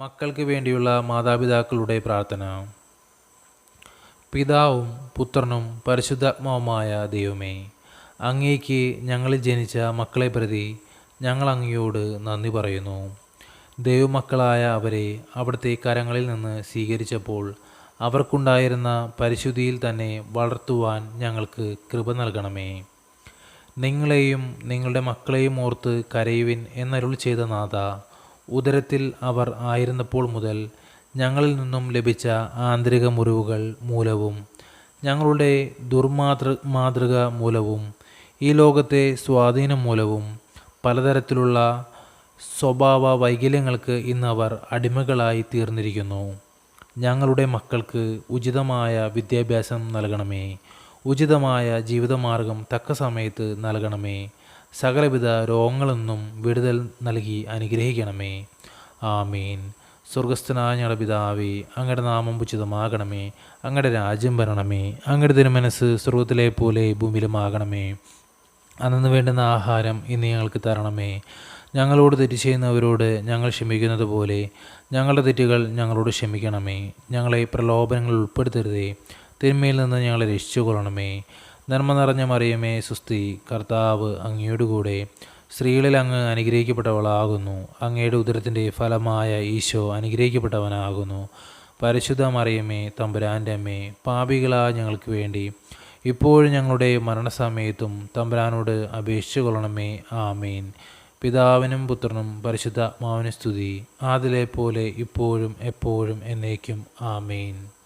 മക്കൾക്ക് വേണ്ടിയുള്ള മാതാപിതാക്കളുടെ പ്രാർത്ഥന. പിതാവും പുത്രനും പരിശുദ്ധാത്മാവുമായ ദൈവമേ അങ്ങേക്ക് ഞങ്ങളിൽ ജനിച്ച മക്കളെ പ്രതി ഞങ്ങൾ അങ്ങയോട് നന്ദി പറയുന്നു. ദൈവമക്കളായ അവരെ അവിടുത്തെ കരങ്ങളിൽ നിന്ന് സ്വീകരിച്ചപ്പോൾ അവർക്കുണ്ടായിരുന്ന പരിശുദ്ധിയിൽ തന്നെ വളർത്തുവാൻ ഞങ്ങൾക്ക് കൃപ നൽകണമേ. നിങ്ങളെയും നിങ്ങളുടെ മക്കളെയും ഓർത്ത് കരയുവിൻ എന്നരുൾ ചെയ്ത നാഥ ഉദരത്തിൽ അവർ ആയിരുന്നപ്പോൾ മുതൽ ഞങ്ങളിൽ നിന്നും ലഭിച്ച ആന്തരിക മുറിവുകൾ മൂലവും ഞങ്ങളുടെ ദുർമാതൃ മാതൃക മൂലവും ഈ ലോകത്തെ സ്വാധീനം മൂലവും പലതരത്തിലുള്ള സ്വഭാവ വൈകല്യങ്ങൾക്ക് ഇന്ന് അവർ അടിമകളായി തീർന്നിരിക്കുന്നു. ഞങ്ങളുടെ മക്കൾക്ക് ഉചിതമായ വിദ്യാഭ്യാസം നൽകണമേ. ഉചിതമായ ജീവിതമാർഗം തക്ക സമയത്ത് നൽകണമേ. സകലവിധ രോഗങ്ങളെന്നും വിടുതൽ നൽകി അനുഗ്രഹിക്കണമേ. ആമീൻ. സ്വർഗസ്ഥനായ ഞങ്ങളുടെ പിതാവേ അങ്ങയുടെ നാമം ഉചിതമാകണമേ. അങ്ങയുടെ രാജ്യം വരണമേ. അങ്ങയുടെ തിരുമനസ് സ്വർഗത്തിലെ പോലെ ഭൂമിയിലുമാകണമേ. അന്നു വേണ്ടുന്ന ആഹാരം ഇന്ന് ഞങ്ങൾക്ക് തരണമേ. ഞങ്ങളോട് തെറ്റ് ചെയ്യുന്നവരോട് ഞങ്ങൾ ക്ഷമിക്കുന്നത് പോലെ ഞങ്ങളുടെ തെറ്റുകൾ ഞങ്ങളോട് ക്ഷമിക്കണമേ. ഞങ്ങളെ പ്രലോഭനങ്ങളിൽ ഉൾപ്പെടുത്തരുതേ. തിന്മയിൽ നിന്ന് ഞങ്ങളെ രക്ഷിച്ചുകൊള്ളണമേ. നന്മ നിറഞ്ഞ മറിയമേ സുസ്തി കർത്താവ് അങ്ങയോടുകൂടെ സ്ത്രീകളിൽ അങ്ങ് അനുഗ്രഹിക്കപ്പെട്ടവളാകുന്നു. അങ്ങയുടെ ഉദരത്തിന്റെ ഫലമായ ഈശോ അനുഗ്രഹിക്കപ്പെട്ടവനാകുന്നു. പരിശുദ്ധ മറിയമേ തമ്പുരാന്റെ അമ്മേ പാപികളായ ഞങ്ങൾക്ക് വേണ്ടി ഇപ്പോഴും ഞങ്ങളുടെ മരണസമയത്തും തമ്പുരാനോട് അപേക്ഷിച്ചു കൊള്ളണമേ. ആമീൻ. പിതാവിനും പുത്രനും പരിശുദ്ധ പരിശുദ്ധാത്മാവിനും സ്തുതി. ആദിലെ പോലെ ഇപ്പോഴും എപ്പോഴും എന്നേക്കും. ആമീൻ.